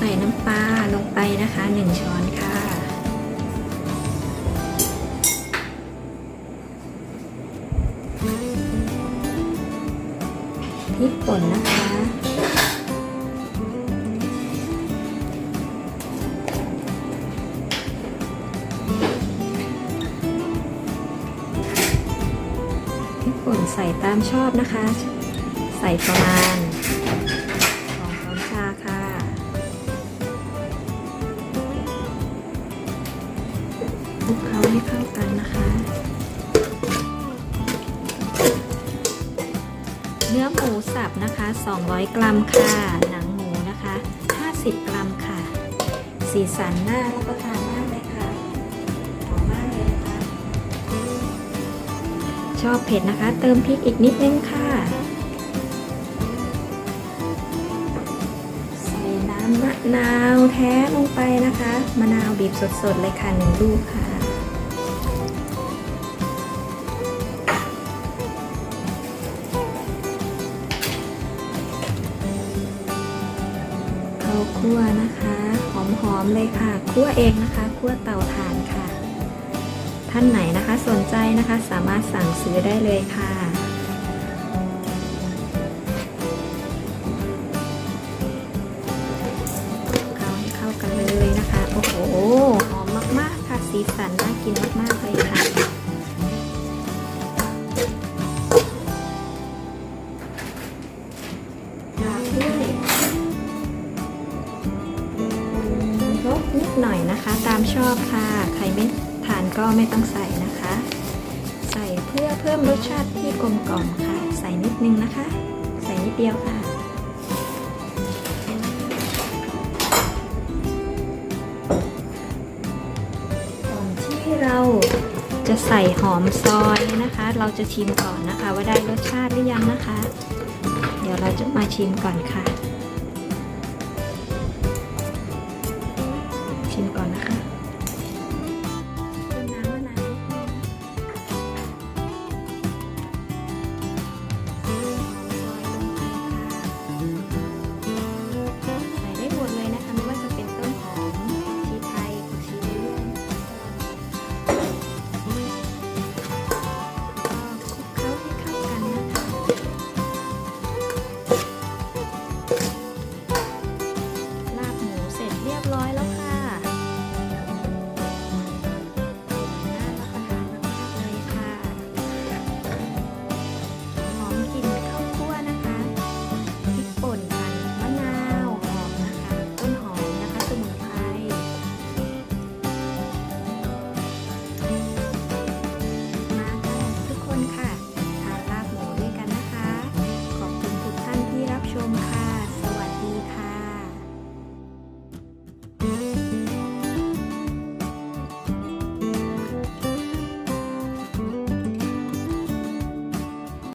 ใส่น้ำปลาลงไปนะคะหนึ่งช้อนค่ะ พริกป่นนะคะพริกป่นใส่ตามชอบนะคะ ใส่ประมาณ เคล้าให้เข้ากันนะคะ เนื้อหมูสับนะคะ 200 กรัมค่ะ หนังหมูนะคะ 50 กรัมค่ะ สีสันน่ารับประทานมากเลยค่ะหอมมากเลยนะคะ ชอบเผ็ดนะคะ เติมพริกอีกนิดนึงค่ะใส่น้ำมะนาวแท้ลงไปนะคะ มะนาวบีบสดๆเลยค่ะหนึ่งลูกค่ะ คั่วนะคะ หอมๆเลยค่ะ คั่วเองนะคะ คั่วเตาถ่านค่ะ ท่านไหนนะคะสนใจนะคะสามารถสั่งซื้อได้เลยค่ะเข้าให้เข้ากันเลยนะคะ โอ้โห หอมมากๆค่ะ สีสันน่ากินมาก หน่อยนะคะ ตามชอบค่ะ ใครไม่ทานก็ไม่ต้องใส่นะคะ ใส่เพื่อเพิ่มรสชาติที่กลมกล่อมค่ะ ใส่นิดนึงนะคะ ใส่นิดเดียวค่ะก่อนที่เราจะใส่หอมซอยนะคะ เราจะชิมก่อนนะคะ ว่าได้รสชาติหรือยังนะคะ เดี๋ยวเราจะมาชิมก่อนค่ะ